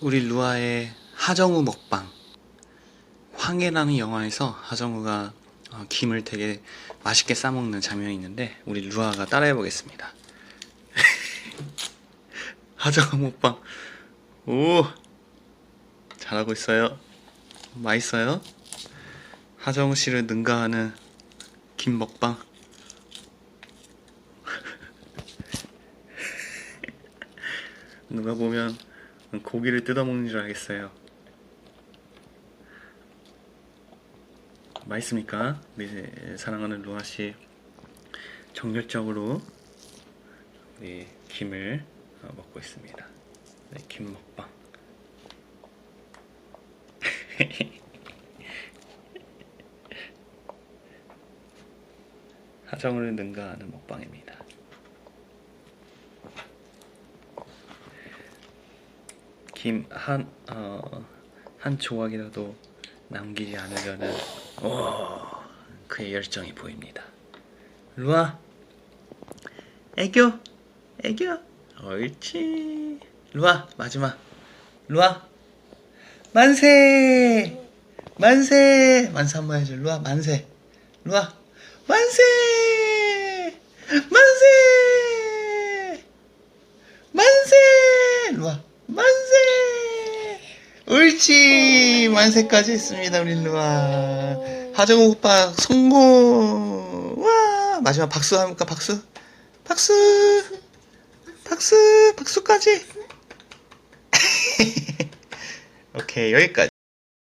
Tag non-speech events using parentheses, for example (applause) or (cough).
우리 루아의 하정우 먹방. 황해라는 영화에서 하정우가 어, 김을 되게 맛있게 싸먹는 장면이 있는데 우리 루아가 따라해 보겠습니다. (laughs) 하정우 먹방. 오! 잘하고 있어요. 맛있어요? 하정우 씨를 능가하는 김 먹방. (laughs) 누가 보면 고기를 뜯어먹는 줄 알겠어요. 맛있습니까? 우리 사랑하는 루아 씨 정열적으로 우리 김을 어, 먹고 있습니다. 네, 김 먹방. (laughs) 하정을 능가하는 먹방입니다. 김한 어, 한 조각이라도 남기지 않으려는 오, 그의 열정이 보입니다. 루아, 애교, 애교, 옳지. 루아 마지막, 루아, 만세, 만세, 만세 한번 해줘. 루아 만세, 루아 만세, 만세, 만세, 루아 만세. 옳지 만세까지 했습니다 우리 루아. 하정우 오빠 성공. 와 마지막 박수 합니까 박수? 박수! 박수! 박수까지! (laughs) 오케이 여기까지